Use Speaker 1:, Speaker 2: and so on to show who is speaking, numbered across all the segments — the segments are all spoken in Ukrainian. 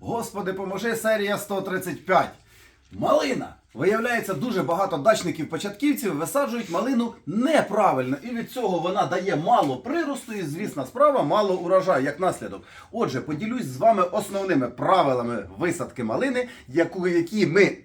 Speaker 1: Господи, поможи, серія 135. Малина. Виявляється, дуже багато дачників-початківців висаджують малину неправильно, і від цього вона дає мало приросту, і звісна справа, мало урожаю, як наслідок. Отже, поділюсь з вами основними правилами висадки малини, яку, які ми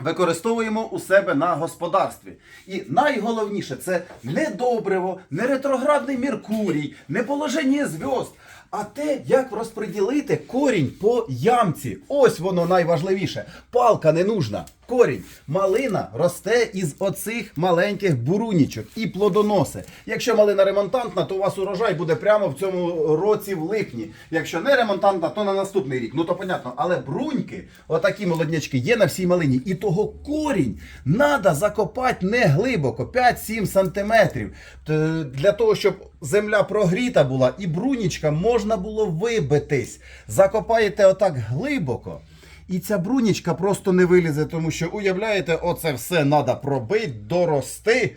Speaker 1: використовуємо у себе на господарстві. І найголовніше це не добриво, не ретроградний Меркурій, не положення зв'язд, а те, як розподілити корінь по ямці. Ось воно найважливіше. Палка не нужна. Корінь. Малина росте із оцих маленьких бурунічок і плодоноси. Якщо малина ремонтантна, то у вас урожай буде прямо в цьому році в липні. Якщо не ремонтантна, то на наступний рік. Ну то понятно. Але бруньки, отакі молоднячки, є на всій малині. І того корінь треба закопати не глибоко, 5-7 сантиметрів. Для того, щоб земля прогріта була і брунічка можна було вибитись. Закопаєте отак глибоко. І ця брунічка просто не вилізе, тому що, уявляєте, оце все треба пробити, дорости.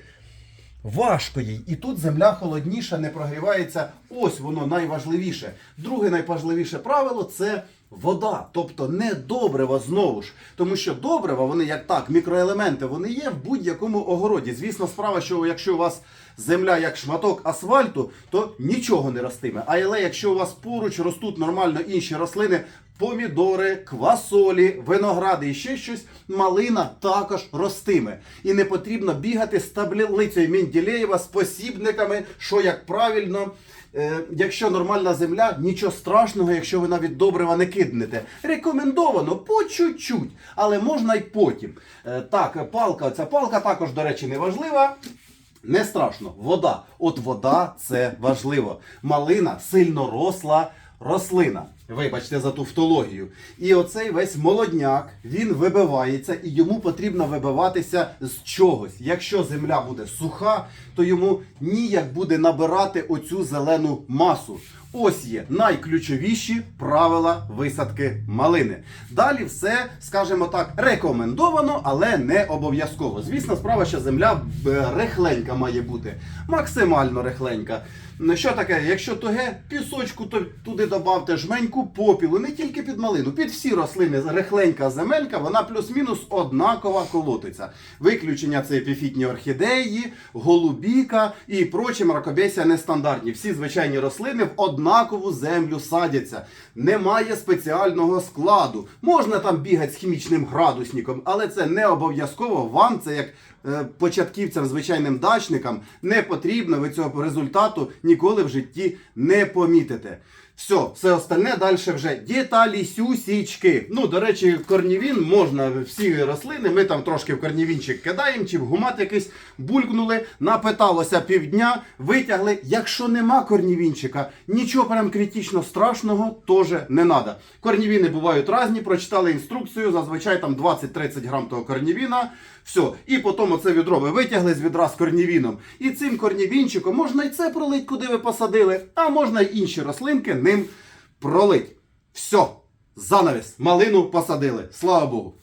Speaker 1: Важко їй. І тут земля холодніша, не прогрівається. Ось воно найважливіше. Друге найважливіше правило це вода. Тобто не добрива знову ж. Тому що добрива, вони як так, мікроелементи, вони є в будь-якому огороді. Звісно, справа, що якщо у вас земля як шматок асфальту, то нічого не ростиме. Але якщо у вас поруч ростуть нормально інші рослини, помідори, квасолі, виногради і ще щось, малина також ростиме. І не потрібно бігати з таблицею Менділеєва з посібниками, що як правильно. Е, якщо нормальна земля, нічого страшного, якщо ви навіть добрива не киднете. Рекомендовано по чуть-чуть, але можна й потім. Е, так, палка, ця палка також, до речі, не важлива. Не страшно, вода. От вода це важливо. Малина сильно росла рослина. Вибачте за ту фтологію. І оцей весь молодняк він вибивається, і йому потрібно вибиватися з чогось. Якщо земля буде суха, то йому ніяк буде набирати оцю зелену масу. Ось є найключовіші правила висадки малини. Далі все, скажімо так, рекомендовано, але не обов'язково. Звісно, справа, що земля е, рихленька має бути, максимально рихленька. Ну, Що таке, якщо туге, пісочку то туди додавте жменьку попілу, не тільки під малину, під всі рослини рихленька земелька, вона плюс-мінус однакова колотиться. Виключення це епіфітні орхідеї, голубіка і прочі мракобесія нестандартні. Всі звичайні рослини в однакову землю садяться. Немає спеціального складу. Можна там бігати з хімічним градусником, але це не обов'язково. Вам це як е, початківцям, звичайним дачникам не потрібно. Ви цього результату ніколи в житті не помітите. Все, все остальне далі вже деталі, сюсічки. Ну, до речі, корнівін можна всі рослини. Ми там трошки в корнівінчик кидаємо, чи в гумат якийсь булькнули, напиталося півдня, витягли. Якщо нема корнівінчика, нічого прям критично страшного теж не треба. Корнівіни бувають різні, прочитали інструкцію, зазвичай там 20-30 грам того корнівіна. Все, і потім оце відро ви витягли з відра з корнівіном. І цим корнівінчиком можна і це пролить, куди ви посадили, а можна й інші рослинки ним пролить. Все, занавіс, малину посадили. Слава Богу.